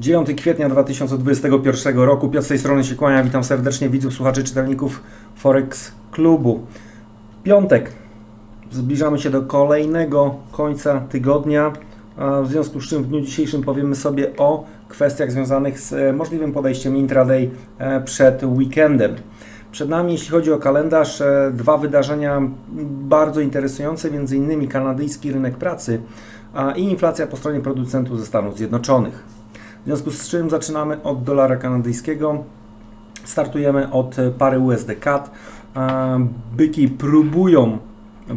9 kwietnia 2021 roku. Piotr z tej strony się kłania. Witam serdecznie widzów, słuchaczy, czytelników Forex Klubu. Piątek. Zbliżamy się do kolejnego końca tygodnia. W związku z czym w dniu dzisiejszym powiemy sobie o kwestiach związanych z e, możliwym podejściem intraday e, przed weekendem. Przed nami, jeśli chodzi o kalendarz, e, dwa wydarzenia bardzo interesujące, między innymi kanadyjski rynek pracy i inflacja po stronie producentów ze Stanów Zjednoczonych. W związku z czym zaczynamy od dolara kanadyjskiego. Startujemy od pary USD CAD. Byki próbują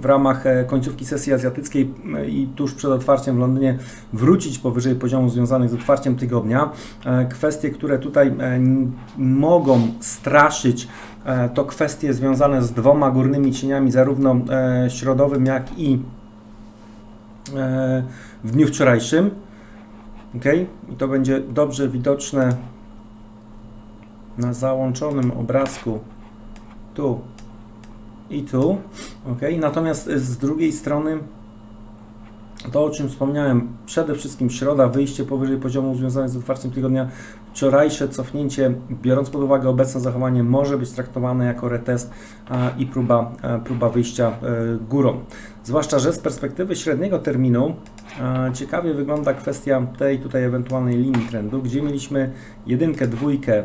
w ramach e, końcówki sesji azjatyckiej i tuż przed otwarciem w Londynie wrócić powyżej poziomów związanych z otwarciem tygodnia. E, Kwestie, które tutaj e, mogą straszyć, to kwestie związane z dwoma górnymi cieniami, zarówno środowym, jak i w dniu wczorajszym. Ok? I to będzie dobrze widoczne na załączonym obrazku tu i tu. Ok? Natomiast z drugiej strony to, o czym wspomniałem, przede wszystkim środa, wyjście powyżej poziomu związanych z otwarciem tygodnia, wczorajsze cofnięcie, biorąc pod uwagę obecne zachowanie, może być traktowane jako retest i próba, próba wyjścia e, górą. Zwłaszcza, że z perspektywy średniego terminu ciekawie wygląda kwestia tej tutaj ewentualnej linii trendu, gdzie mieliśmy jedynkę, dwójkę,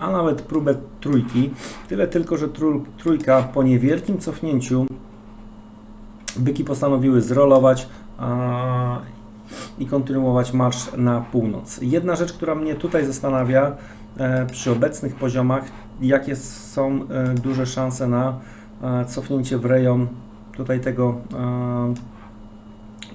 a nawet próbę trójki. Tyle tylko, że trój, trójka po niewielkim cofnięciu byki postanowiły zrolować i kontynuować marsz na północ. Jedna rzecz, która mnie tutaj zastanawia e, przy obecnych poziomach, jakie są e, duże szanse na e, cofnięcie w rejon tutaj tego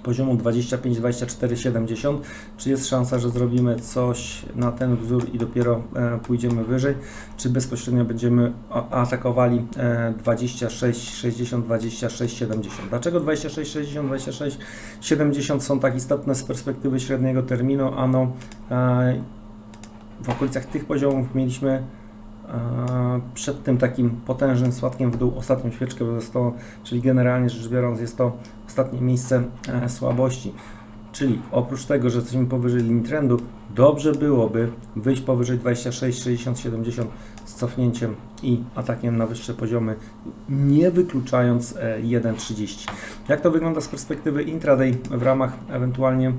poziomu 25, 24, 70. Czy jest szansa, że zrobimy coś na ten wzór i dopiero e, pójdziemy wyżej, czy bezpośrednio będziemy atakowali e, 26, 60, 26, 70. Dlaczego 26, 60, 26, 70 są tak istotne z perspektywy średniego terminu? Ano e, w okolicach tych poziomów mieliśmy przed tym takim potężnym spadkiem w dół ostatnią świeczkę zostało, czyli generalnie rzecz biorąc jest to ostatnie miejsce e, słabości. Czyli oprócz tego, że jesteśmy powyżej linii trendu, dobrze byłoby wyjść powyżej 26, 60, 70 z cofnięciem i atakiem na wyższe poziomy, nie wykluczając e, 1,30. Jak to wygląda z perspektywy intraday w ramach ewentualnie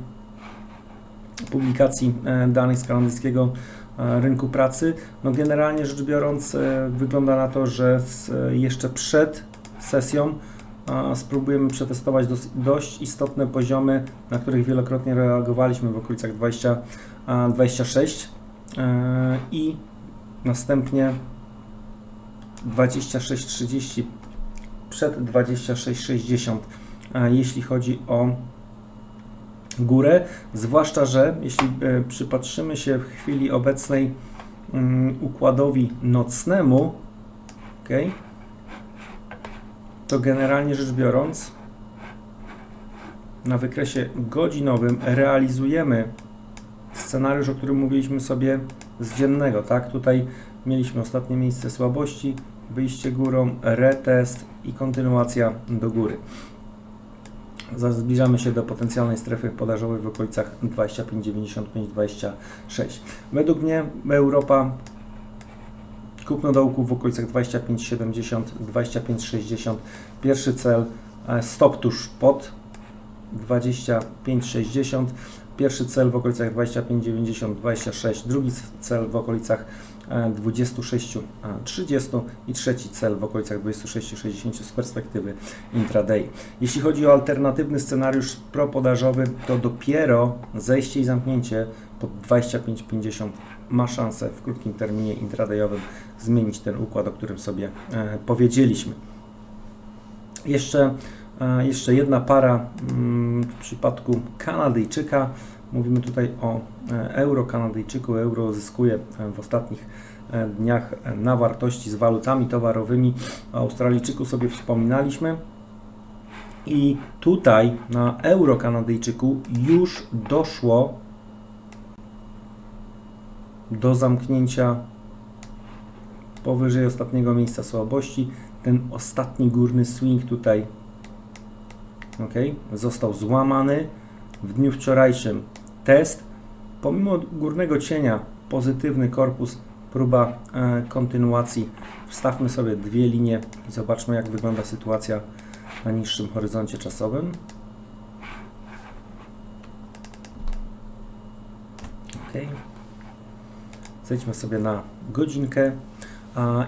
publikacji e, danych z kanadyjskiego e, rynku pracy? No generalnie rzecz biorąc e, wygląda na to, że e, jeszcze przed sesją spróbujemy przetestować dość istotne poziomy, na których wielokrotnie reagowaliśmy w okolicach 20, a, 26 e, i następnie 26-30 przed 26-60 e, jeśli chodzi o górę, zwłaszcza, że jeśli e, przypatrzymy się w chwili obecnej mm, układowi nocnemu, okej, to generalnie rzecz biorąc, na wykresie godzinowym realizujemy scenariusz, o którym mówiliśmy sobie z dziennego, tak? Tutaj mieliśmy ostatnie miejsce słabości, wyjście górą, retest i kontynuacja do góry. Zbliżamy się do potencjalnej strefy podażowej w okolicach 25,95-26. Według mnie Europa kupno dołku w okolicach 25,70, 25,60. Pierwszy cel e, stop tuż pod 25,60. Pierwszy cel w okolicach 25,90, 26. Drugi cel w okolicach e, 26,30 i trzeci cel w okolicach 26,60 z perspektywy intraday. Jeśli chodzi o alternatywny scenariusz propodażowy, to dopiero zejście i zamknięcie pod 25,50 ma szansę w krótkim terminie intradayowym zmienić ten układ, o którym sobie e, powiedzieliśmy. Jeszcze, e, jeszcze jedna para mm, w przypadku Kanadyjczyka. Mówimy tutaj o e, euro Kanadyjczyku. Euro zyskuje e, w ostatnich e, dniach na wartości z walutami towarowymi. O Australijczyku sobie wspominaliśmy. I tutaj na euro Kanadyjczyku już doszło do zamknięcia powyżej ostatniego miejsca słabości. Ten ostatni górny swing tutaj ok, został złamany. W dniu wczorajszym test Pomimo górnego cienia, pozytywny korpus, próba e, kontynuacji. Wstawmy sobie dwie linie i zobaczmy, jak wygląda sytuacja na niższym horyzoncie czasowym. Ok. Zejdźmy sobie na godzinkę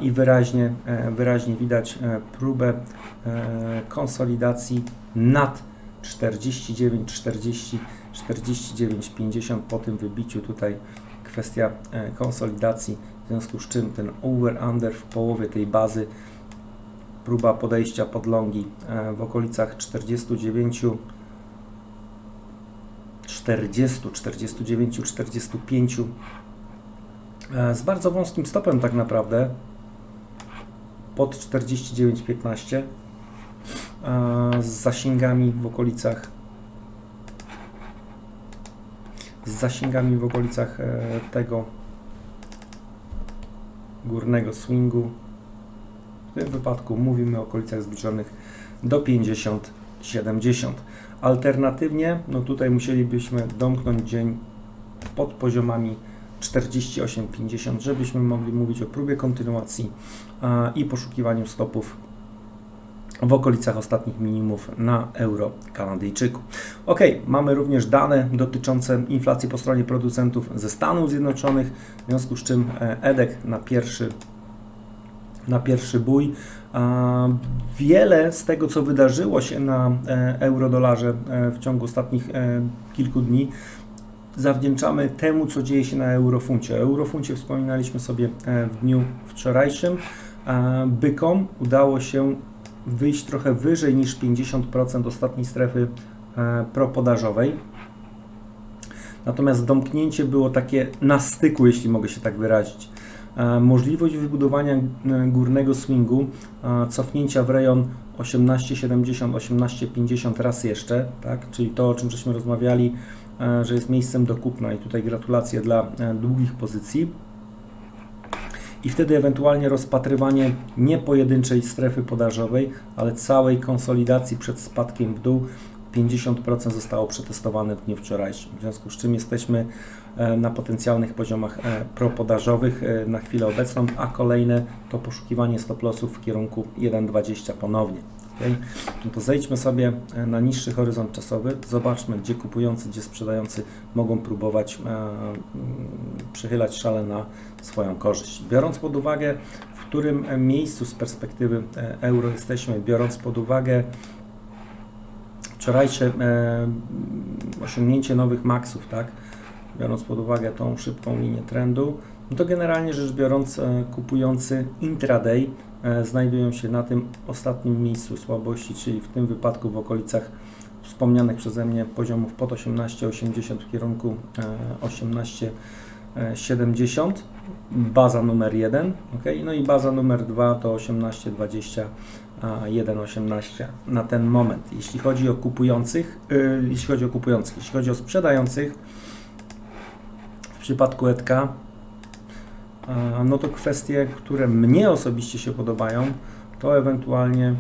i wyraźnie, e, wyraźnie widać e, próbę konsolidacji nad 49, 40, 49, 50 po tym wybiciu tutaj kwestia e, konsolidacji, w związku z czym ten over-under w połowie tej bazy, próba podejścia pod longi e, w okolicach 49, 40, 49, 45 e, z bardzo wąskim stopem tak naprawdę pod 49,15 e, z zasięgami w okolicach z zasięgami w okolicach e, tego górnego swingu. W tym wypadku mówimy o okolicach zbliżonych do 50-70. Alternatywnie, no tutaj musielibyśmy domknąć dzień pod poziomami 48-50, żebyśmy mogli mówić o próbie kontynuacji i poszukiwaniu stopów w okolicach ostatnich minimów na euro Kanadyjczyku. Ok, mamy również dane dotyczące inflacji po stronie producentów ze Stanów Zjednoczonych, w związku z czym e, EDEK na pierwszy, na pierwszy bój. Wiele z tego, co wydarzyło się na e, euro-dolarze e, w ciągu ostatnich kilku dni, zawdzięczamy temu, co dzieje się na eurofuncie. O eurofuncie wspominaliśmy sobie w dniu wczorajszym. Bykom udało się wyjść trochę wyżej niż 50% ostatniej strefy e, propodażowej. Natomiast domknięcie było takie na styku, jeśli mogę się tak wyrazić. E, Możliwość wybudowania e, górnego swingu, cofnięcia w rejon 18,70, 18,50 raz jeszcze, tak? czyli to, o czym żeśmy rozmawiali, że jest miejscem do kupna i tutaj gratulacje dla długich pozycji i wtedy ewentualnie rozpatrywanie nie pojedynczej strefy podażowej, ale całej konsolidacji przed spadkiem w dół. 50% zostało przetestowane w dniu wczorajszym, w związku z czym jesteśmy e, na potencjalnych poziomach e, propodażowych e, na chwilę obecną, a kolejne to poszukiwanie stop lossów w kierunku 1,20 ponownie. Okay? No to zejdźmy sobie e, na niższy horyzont czasowy, zobaczmy, gdzie kupujący, gdzie sprzedający mogą próbować e, mm, przychylać szale na swoją korzyść. Biorąc pod uwagę, w którym e, miejscu z perspektywy e, euro jesteśmy, biorąc pod uwagę wczorajsze e, osiągnięcie nowych maksów, tak? biorąc pod uwagę tą szybką linię trendu, no to generalnie rzecz biorąc, kupujący intraday znajdują się na tym ostatnim miejscu słabości, czyli w tym wypadku w okolicach wspomnianych przeze mnie poziomów pod 18,80 w kierunku e, 18,70. Baza numer 1, ok, no i baza numer 2 to 18,20 a 1,18 na ten moment. Jeśli chodzi o kupujących, yy, jeśli chodzi o kupujących, jeśli chodzi o sprzedających, w przypadku Edka, no to kwestie, które mnie osobiście się podobają, to ewentualnie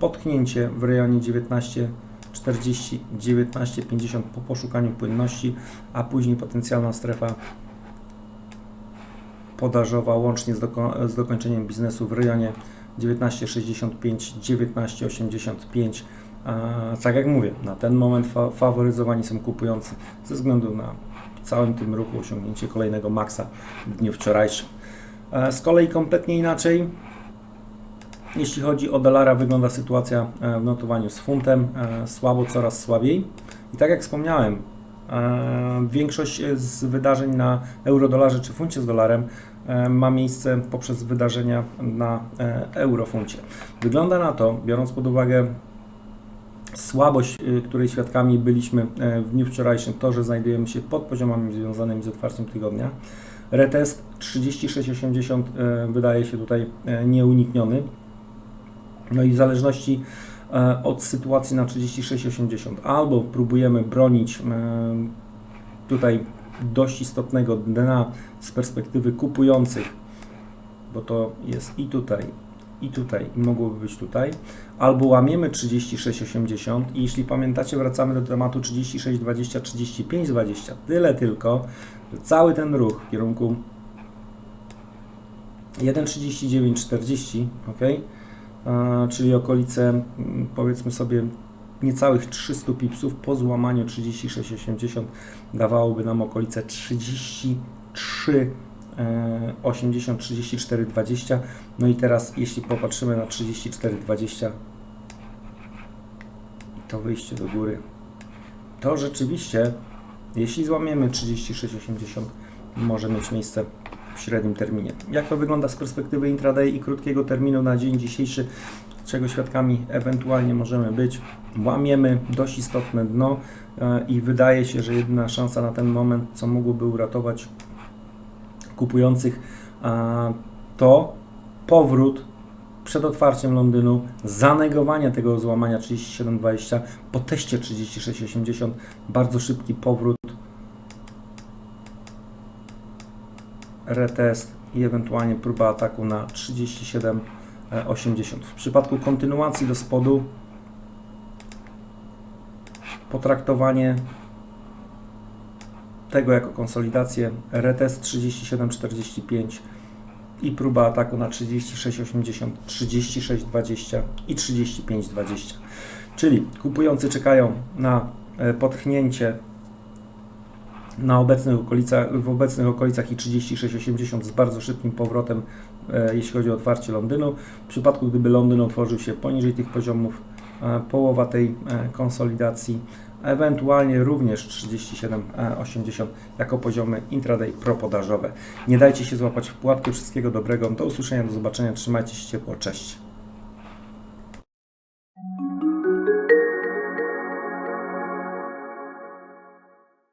potknięcie w rejonie 19,40, 19,50 po poszukaniu płynności, a później potencjalna strefa podażowa łącznie z, doko- z dokończeniem biznesu w rejonie 19,65, 19,85. A, Tak jak mówię, na ten moment fa- faworyzowani są kupujący ze względu na całym tym ruchu osiągnięcie kolejnego maksa w dniu wczorajszym. E, Z kolei kompletnie inaczej, jeśli chodzi o dolara, wygląda sytuacja e, w notowaniu z funtem. e, Słabo, coraz słabiej. I tak jak wspomniałem, większość z wydarzeń na euro-dolarze czy funcie z dolarem ma miejsce poprzez wydarzenia na eurofuncie. Wygląda na to, biorąc pod uwagę słabość, y, której świadkami byliśmy e, w dniu wczorajszym, to, że znajdujemy się pod poziomami związanymi z otwarciem tygodnia. Retest 36,80 e, wydaje się tutaj e, nieunikniony. No i w zależności od sytuacji na 36,80 albo próbujemy bronić tutaj dość istotnego dna z perspektywy kupujących, bo to jest i tutaj, i tutaj, i mogłoby być tutaj, albo łamiemy 36,80 i jeśli pamiętacie, wracamy do tematu 36,20, 35,20, tyle tylko, że cały ten ruch w kierunku 1,39,40, ok, czyli okolice, mm, powiedzmy sobie, niecałych 300 pipsów po złamaniu 36,80 dawałoby nam okolice 33 e, 80, 34, 20. No i teraz, jeśli popatrzymy na 34, 20, to wyjście do góry, to rzeczywiście, jeśli złamiemy 36, 80, może mieć miejsce w średnim terminie. Jak to wygląda z perspektywy intraday i krótkiego terminu na dzień dzisiejszy, czego świadkami ewentualnie możemy być? Łamiemy dość istotne dno e, i wydaje się, że jedyna szansa na ten moment, co mogłoby uratować kupujących, to powrót przed otwarciem Londynu, zanegowanie tego złamania 37,20 po teście 36,80, bardzo szybki powrót, retest i ewentualnie próba ataku na 37,80. W przypadku kontynuacji do spodu potraktowanie tego jako konsolidację, retest 37,45 i próba ataku na 36,80, 36,20 i 35,20. Czyli kupujący czekają na e, potchnięcie na obecnych okolicach, w obecnych okolicach i 36,80 z bardzo szybkim powrotem, e, jeśli chodzi o otwarcie Londynu. W przypadku gdyby Londyn otworzył się poniżej tych poziomów, połowa tej e, konsolidacji, ewentualnie również 37,80 jako poziomy intraday propodażowe. Nie dajcie się złapać w pułapkę. Wszystkiego dobrego. Do usłyszenia, do zobaczenia. Trzymajcie się ciepło. Cześć.